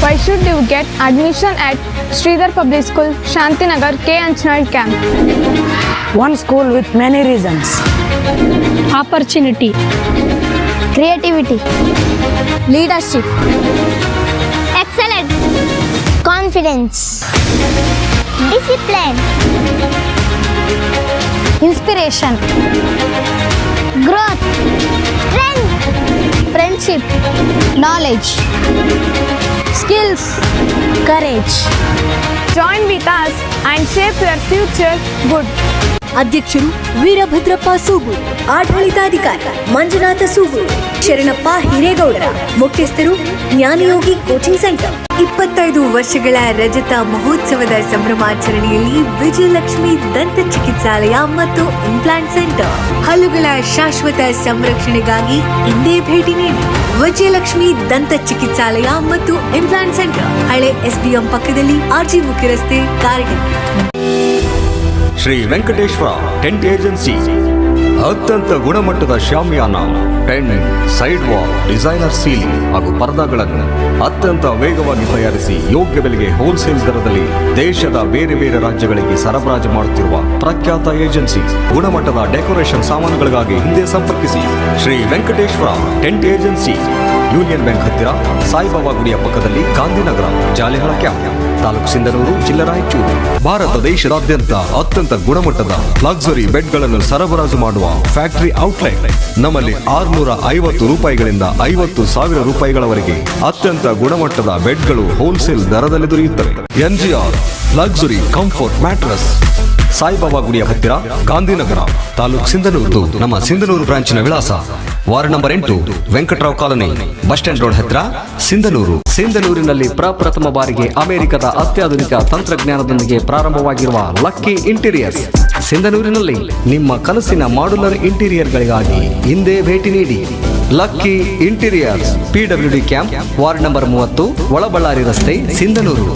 Why should you get admission at Sridhar Public School, Shantinagar, K. Anchanad Camp? one school with many reasons. Opportunity, creativity, leadership, excellence, confidence, discipline, inspiration, growth, strength, friendship, knowledge, skills, courage. join with us and shape your future good. ಅಧ್ಯಕ್ಷರು ವೀರಭದ್ರಪ್ಪ ಸೂಗೂರು ಆಡಳಿತಾಧಿಕಾರಿ ಮಂಜುನಾಥ ಸೂಗೂರು ಶರಣಪ್ಪ ಹಿರೇಗೌಡರ, ಮುಖ್ಯಸ್ಥರು ಜ್ಞಾನಯೋಗಿ coaching centre. ಇಪ್ಪತ್ತೈದು ವರ್ಷಗಳ ರಜತ ಮಹೋತ್ಸವದ ಸಂಭ್ರಮಾಚರಣೆಯಲ್ಲಿ ವಿಜಯಲಕ್ಷ್ಮಿ ದಂತ ಚಿಕಿತ್ಸಾಲಯ ಮತ್ತು implant centre ಹಲ್ಲುಗಳ ಶಾಶ್ವತ ಸಂರಕ್ಷಣೆಗಾಗಿ ಇಂದೇ ಭೇಟಿ ನೀಡಿ ವಿಜಯಲಕ್ಷ್ಮಿ ದಂತ ಚಿಕಿತ್ಸಾಲಯ ಮತ್ತು ಇಂಪ್ಲಾಂಟ್ ಸೆಂಟರ್ ಹಳೆ ಎಸ್ಬಿಎಂ ಪಕ್ಕದಲ್ಲಿ ಆರ್ಜಿ ಮುಖ್ಯ ರಸ್ತೆ ಕಾರಟಗಿ ಶ್ರೀ ವೆಂಕಟೇಶ್ವರ ಟೆಂಟ್ ಏಜೆನ್ಸಿ ಅತ್ಯಂತ ಗುಣಮಟ್ಟದ ಶಾಮಿಯಾನ tent side wall designer ceiling ಹಾಗೂ ಪರದಾಗಳನ್ನು ಅತ್ಯಂತ ವೇಗವಾಗಿ ತಯಾರಿಸಿ ಯೋಗ್ಯ ಬೆಲೆಗೆ ಹೋಲ್ಸೇಲ್ ದರದಲ್ಲಿ ದೇಶದ ಬೇರೆ ಬೇರೆ ರಾಜ್ಯಗಳಿಗೆ ಸರಬರಾಜು ಮಾಡುತ್ತಿರುವ ಪ್ರಖ್ಯಾತ ಏಜೆನ್ಸಿ ಗುಣಮಟ್ಟದ ಡೆಕೋರೇಷನ್ ಸಾಮಾನುಗಳಿಗಾಗಿ ಹಿಂದೆ ಸಂಪರ್ಕಿಸಿ. Shri Venkateshwara tent agency union bank ಹತ್ತಿರ ಸಾಯಿಬಾಬಾ ಗುಡಿಯ ಪಕ್ಕದಲ್ಲಿ ಗಾಂಧಿನಗರ, ಜಾಲಿಹಳ ಕ್ಯಾಂಪ್, ತಾಲೂಕು ಸಿಂಧನೂರು, ಜಿಲ್ಲಾ ರಾಯಚೂರು. ಭಾರತ ದೇಶದಾದ್ಯಂತ ಅತ್ಯಂತ ಗುಣಮಟ್ಟದ ಲಕ್ಸುರಿ ಬೆಡ್ಗಳನ್ನು ಸರಬರಾಜು ಮಾಡುವ ಫ್ಯಾಕ್ಟರಿ ಔಟ್ಲೆಟ್ ನಮ್ಮಲ್ಲಿ ಆರುನೂರ ಐವತ್ತು ರೂಪಾಯಿಗಳಿಂದ ಐವತ್ತು ಸಾವಿರ ರೂಪಾಯಿಗಳವರೆಗೆ ಅತ್ಯಂತ ಗುಣಮಟ್ಟದ ಬೆಡ್ಗಳು ಹೋಲ್ಸೇಲ್ ದರದಲ್ಲಿ ದೊರೆಯುತ್ತವೆ. NGR luxury comfort mattress Saibaba ಗುಡಿಯ ಹತ್ತಿರ ಗಾಂಧಿನಗರ ತಾಲೂಕ್ ಸಿಂಧನೂರು, ನಮ್ಮ ಸಿಂಧನೂರು ಬ್ರಾಂಚಿನ ವಿಳಾಸ ವಾರ್ಡ್ ನಂಬರ್ ಎಂಟು Venkatrao colony bus stand road ಹತ್ತಿರ ಸಿಂಧನೂರು. ಸಿಂಧನೂರಿನಲ್ಲಿ ಪ್ರಪ್ರಥಮ ಬಾರಿಗೆ ಅಮೆರಿಕದ ಅತ್ಯಾಧುನಿಕ ತಂತ್ರಜ್ಞಾನದೊಂದಿಗೆ ಪ್ರಾರಂಭವಾಗಿರುವ ಲಕ್ಕಿ ಇಂಟೀರಿಯರ್ಸ್. ಸಿಂಧನೂರಿನಲ್ಲಿ ನಿಮ್ಮ ಕನಸಿನ ಮಾಡ್ಯುಲರ್ ಇಂಟೀರಿಯರ್ಗಳಿಗಾಗಿ ಹಿಂದೆ ಭೇಟಿ ನೀಡಿ. Lucky interiors PW D camp, ward number ಮೂವತ್ತು, ಒಳಬಳ್ಳಾರಿ ರಸ್ತೆ, ಸಿಂಧನೂರು.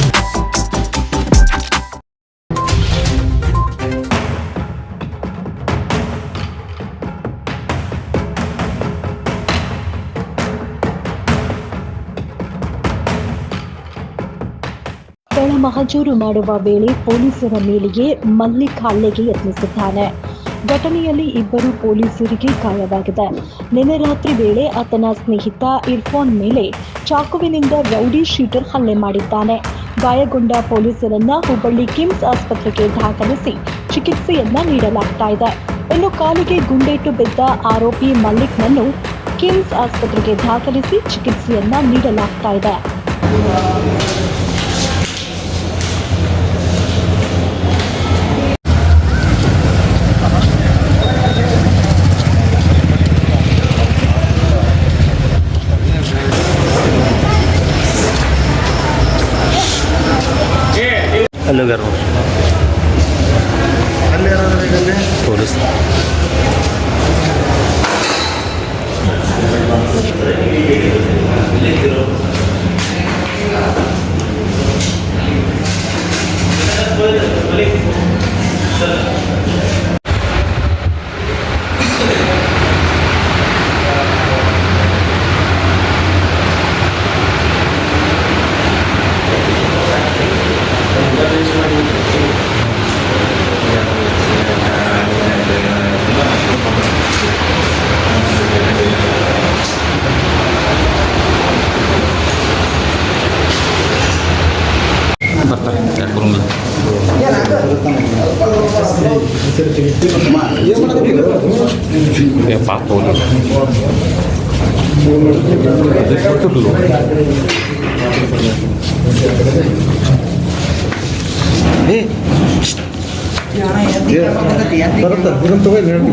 ಒಳ ಮಹಜೂರು ಮಾಡುವ ವೇಳೆ ಪೊಲೀಸರ ಮೇಲೆಯೇ ಮಲ್ಲಿಕ್ ಹಲ್ಲೆಗೆ ಯತ್ನಿಸಿದ್ದಾನೆ. ಘಟನೆಯಲ್ಲಿ ಇಬ್ಬರು ಪೊಲೀಸರಿಗೆ ಗಾಯವಾಗಿದೆ. ನಿನ್ನೆ ರಾತ್ರಿ ವೇಳೆ ಆತನ ಸ್ನೇಹಿತ ಇರ್ಫಾನ್ ಮೇಲೆ ಚಾಕುವಿನಿಂದ ರೌಡಿ ಶೀಟರ್ ಹಲ್ಲೆ ಮಾಡಿದ್ದಾನೆ. ಗಾಯಗೊಂಡ ಪೊಲೀಸರನ್ನ ಹುಬ್ಬಳ್ಳಿ ಕಿಮ್ಸ್ ಆಸ್ಪತ್ರೆಗೆ ದಾಖಲಿಸಿ ಚಿಕಿತ್ಸೆಯನ್ನ ನೀಡಲಾಗ್ತಾ ಇದೆ. ಇನ್ನು ಕಾಲಿಗೆ ಗುಂಡೇಟು ಬಿದ್ದ ಆರೋಪಿ ಮಲ್ಲಿಕ್ನನ್ನು ಕಿಮ್ಸ್ ಆಸ್ಪತ್ರೆಗೆ ದಾಖಲಿಸಿ ಚಿಕಿತ್ಸೆಯನ್ನ ನೀಡಲಾಗ್ತಾ ಇದೆ. Hello ಗರ್ itu belum eh ya baru terbunuh tuh ini nanti.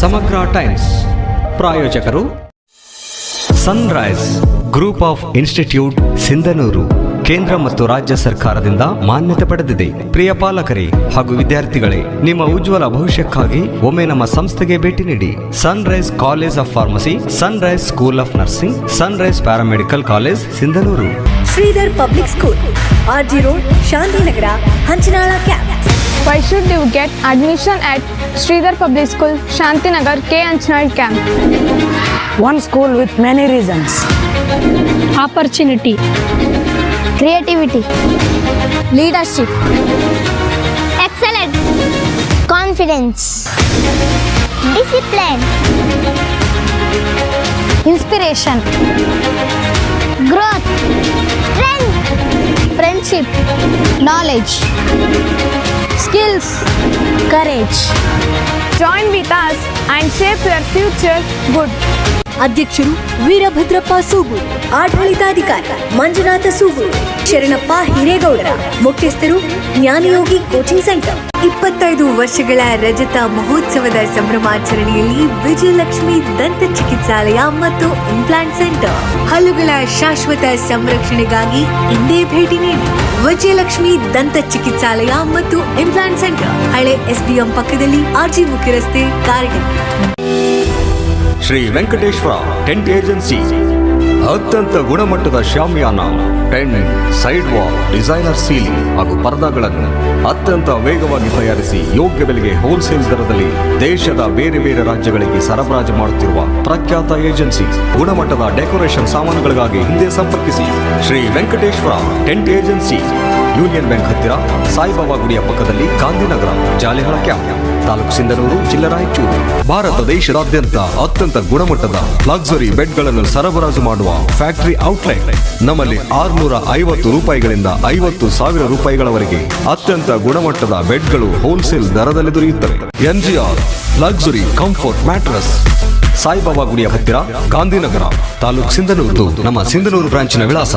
ಸಮಗ್ರ ಟೈಮ್ಸ್ ಪ್ರಾಯೋಜಕರು sunrise group of institute Sindhanur ಕೇಂದ್ರ ಮತ್ತು ರಾಜ್ಯ ಸರ್ಕಾರದಿಂದ ಮಾನ್ಯತೆ ಪಡೆದಿದೆ ಪ್ರಿಯ ಪಾಲಕರೇ ಹಾಗೂ ವಿದ್ಯಾರ್ಥಿಗಳೇ ನಿಮ್ಮ ಉಜ್ವಲ ಭವಿಷ್ಯಕ್ಕಾಗಿ ಒಮ್ಮೆ ನಮ್ಮ ಸಂಸ್ಥೆಗೆ ಭೇಟಿ ನೀಡಿ sunrise college of pharmacy sunrise school of nursing sunrise paramedical college Sindhanur Shridhar public school RG road Shantinagar Hanchanal camp Why should you get admission at Sridhar Public School, Shantinagar, K. Hanchanal Camp? One school with many reasons. opportunity, creativity, leadership, excellence, confidence, discipline, inspiration, growth, strength, friendship, knowledge, skills, courage. Join with us and shape your future good. ಅಧ್ಯಕ್ಷರು ವೀರಭದ್ರಪ್ಪ ಸೂಗೂರು ಆಡಳಿತಾಧಿಕಾರಿ ಮಂಜುನಾಥ ಸೂಗೂರು ಶರಣಪ್ಪ ಹಿರೇಗೌಡರ, ಮುಖ್ಯಸ್ಥರು ಜ್ಞಾನಯೋಗಿ coaching centre. ಇಪ್ಪತ್ತೈದು ವರ್ಷಗಳ ರಜತ ಮಹೋತ್ಸವದ ಸಂಭ್ರಮಾಚರಣೆಯಲ್ಲಿ ವಿಜಯಲಕ್ಷ್ಮಿ ದಂತ ಚಿಕಿತ್ಸಾಲಯ ಮತ್ತು implant centre ಹಲ್ಲುಗಳ ಶಾಶ್ವತ ಸಂರಕ್ಷಣೆಗಾಗಿ ಇಂದೇ ಭೇಟಿ ನೀಡಿ. ವಿಜಯಲಕ್ಷ್ಮಿ ದಂತ ಚಿಕಿತ್ಸಾಲಯ ಮತ್ತು ಇಂಪ್ಲಾಂಟ್ ಸೆಂಟರ್ ಹಳೆ ಎಸ್ಬಿಎಂ ಪಕ್ಕದಲ್ಲಿ ಆರ್ಜಿ ಮುಖ್ಯ ರಸ್ತೆ ಕಾರಟಗಿ ಶ್ರೀ ವೆಂಕಟೇಶ್ವರ ಟೆಂಟ್ ಏಜೆನ್ಸಿ ಅತ್ಯಂತ ಗುಣಮಟ್ಟದ ಶಾಮಿಯಾನ tent side wall designer ceiling ಹಾಗೂ ಪರದಾಗಳನ್ನು ಅತ್ಯಂತ ವೇಗವಾಗಿ ತಯಾರಿಸಿ ಯೋಗ್ಯ ಬೆಲೆಗೆ ಹೋಲ್ಸೇಲ್ ದರದಲ್ಲಿ ದೇಶದ ಬೇರೆ ಬೇರೆ ರಾಜ್ಯಗಳಿಗೆ ಸರಬರಾಜು ಮಾಡುತ್ತಿರುವ ಪ್ರಖ್ಯಾತ ಏಜೆನ್ಸಿ ಗುಣಮಟ್ಟದ ಡೆಕೋರೇಷನ್ ಸಾಮಾನುಗಳಿಗಾಗಿ ಹಿಂದೆ ಸಂಪರ್ಕಿಸಿ. Shri Venkateshwara tent agency union bank ಹತ್ತಿರ ಸಾಯಿಬಾಬಾ ಗುಡಿಯ ಪಕ್ಕದಲ್ಲಿ ಗಾಂಧಿನಗರ ಜಾಲಿಹಳ ಕ್ಯಾಂಪ್ ತಾಲೂಕು ಸಿಂಧನೂರು, ಜಿಲ್ಲಾ ರಾಯಚೂರು. ಭಾರತ ದೇಶದಾದ್ಯಂತ ಅತ್ಯಂತ ಗುಣಮಟ್ಟದ ಲಕ್ಸುರಿ ಬೆಡ್ಗಳನ್ನು ಸರಬರಾಜು ಮಾಡುವ ಫ್ಯಾಕ್ಟರಿ ಔಟ್ಲೆಟ್ ನಮ್ಮಲ್ಲಿ ಆರುನೂರ ಐವತ್ತು ರೂಪಾಯಿಗಳಿಂದ ಐವತ್ತು ಸಾವಿರ ರೂಪಾಯಿಗಳವರೆಗೆ ಅತ್ಯಂತ ಗುಣಮಟ್ಟದ ಬೆಡ್ಗಳು ಹೋಲ್ಸೇಲ್ ದರದಲ್ಲಿ ದೊರೆಯುತ್ತವೆ. NGR luxury comfort mattress Saibaba ಗುಡಿಯ ಹತ್ತಿರ ಗಾಂಧಿನಗರ, ತಾಲೂಕು ಸಿಂಧನೂರು. ನಮ್ಮ ಸಿಂಧನೂರು ಬ್ರಾಂಚಿನ ವಿಳಾಸ